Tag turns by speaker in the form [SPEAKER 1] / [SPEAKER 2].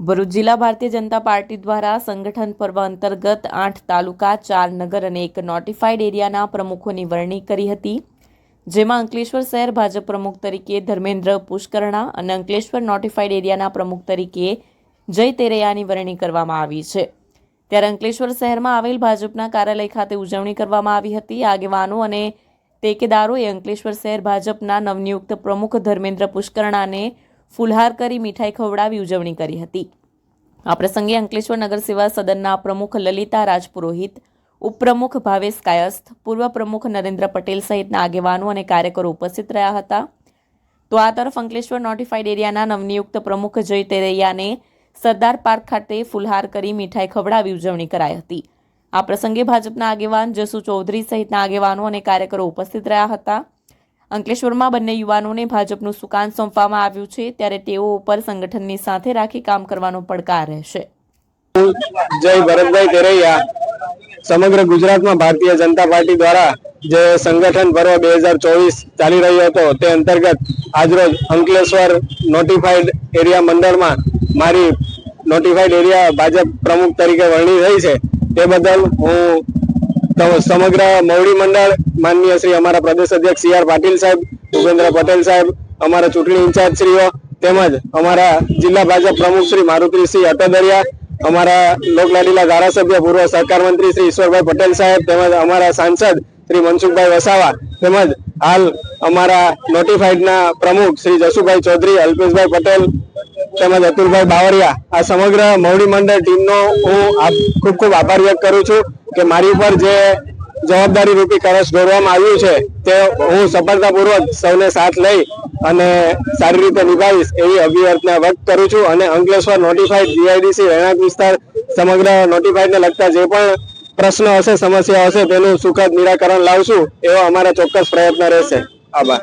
[SPEAKER 1] ભરૂચ જિલ્લા ભારતીય જનતા પાર્ટી દ્વારા સંગઠન પર્વ અંતર્ગત આઠ તાલુકા, ચાર નગર અને એક નોટિફાઈડ એરિયાના પ્રમુખોની વરણી કરી હતી, જેમાં અંકલેશ્વર શહેર ભાજપ પ્રમુખ તરીકે ધર્મેન્દ્ર પુષ્કરણા અને અંકલેશ્વર નોટિફાઈડ એરિયાના પ્રમુખ તરીકે જય તેરૈયાની વરણી કરવામાં આવી છે. ત્યારે અંકલેશ્વર શહેરમાં આવેલ ભાજપના કાર્યાલય ખાતે ઉજવણી કરવામાં આવી હતી. આગેવાનો અને ટેકેદારોએ અંકલેશ્વર શહેર ભાજપના નવનિયુક્ત પ્રમુખ ધર્મેન્દ્ર પુષ્કરણાને ફુલહાર કરી મીઠાઈ ખવડાવી ઉજવણી કરી હતી. આ પ્રસંગે અંકલેશ્વર નગર સેવા સદનના પ્રમુખ લલિતા રાજપુરોહિત, ઉપપ્રમુખ ભાવેશ કાયસ્થ, પૂર્વ પ્રમુખ નરેન્દ્ર પટેલ સહિતના આગેવાનો અને કાર્યકરો ઉપસ્થિત રહ્યા હતા. તો આ તરફ અંકલેશ્વર નોટિફાઈડ એરિયાના નવનિયુક્ત પ્રમુખ જય તેરૈયાને સરદાર પાર્ક ખાતે ફુલહાર કરી મીઠાઈ ખવડાવી ઉજવણી કરાઈ હતી. આ પ્રસંગે ભાજપના આગેવાન જસુ ચૌધરી સહિતના આગેવાનો અને કાર્યકરો ઉપસ્થિત રહ્યા હતા. અંકલેશ્વરમાં બંને યુવાનોને ભાજપનું સુકાન સોંપવામાં આવ્યું છે, ત્યારે તેઓ ઉપર સંગઠનની સાથે રાખી કામ કરવાનો પડકાર રહેશે.
[SPEAKER 2] જય ભરતભાઈ કેરૈયા સમગ્ર ગુજરાતમાં ભારતીય જનતા પાર્ટી દ્વારા જે સંગઠન પર્વ બે હજાર ચોવીસ ચાલી રહ્યો હતો, તે અંતર્ગત આજરોજ અંકલેશ્વર નોટિફાઈડ એરિયા મંડળમાં મારી નોટિફાઈડ એરિયા ભાજપ પ્રમુખ તરીકે વરણી રહી છે. તે બદલ હું તો- સમગ્ર મવડી મંડળ માનનીય શ્રી અમારા પ્રદેશ અધ્યક્ષ સી આર પાટીલ સાહેબ, ભૂપેન્દ્ર પટેલ સાહેબ, અમારા ચૂંટણી ઇન્ચાર્જ શ્રીઓ તેમજ અમારા જિલ્લા ભાજપ પ્રમુખ શ્રી મારુતિસિંહ અટોદરિયા, અમારા લોકલાડીલા ધારાસભ્ય પૂર્વ સહકાર મંત્રી શ્રી ઈશ્વરભાઈ પટેલ સાહેબ તેમજ અમારા સાંસદ શ્રી મનસુખભાઈ વસાવા તેમજ હાલ અમારા નોટિફાઈડના પ્રમુખ શ્રી જસુભાઈ ચૌધરી, અલ્પેશભાઈ પટેલ તેમજ અતુલભાઈ બાવરિયા, આ સમગ્ર મવડી મંડળ ટીમનો હું ખૂબ ખૂબ આભાર વ્યક્ત કરું છું કે મારી ઉપર જે જવાબદારી રૂપી કરસ દોરવામાં આવ્યું છે, તે હું સફળતાપૂર્વક સૌને સાથ લઈ અને સારી રીતે નિભાવીશ એવી અભિવર્તના વ્યક્ત કરું છું અને અંકલેશ્વર નોટિફાઈડ જીઆઈડીસી રહેણાંક વિસ્તાર સમગ્ર નોટિફાઈડને લગતા જે પણ પ્રશ્નો હશે સમસ્યા હશે, તેનું સુખદ નિરાકરણ લાવશું એવો અમારા ચોક્કસ પ્રયત્ન રહેશે. આભાર.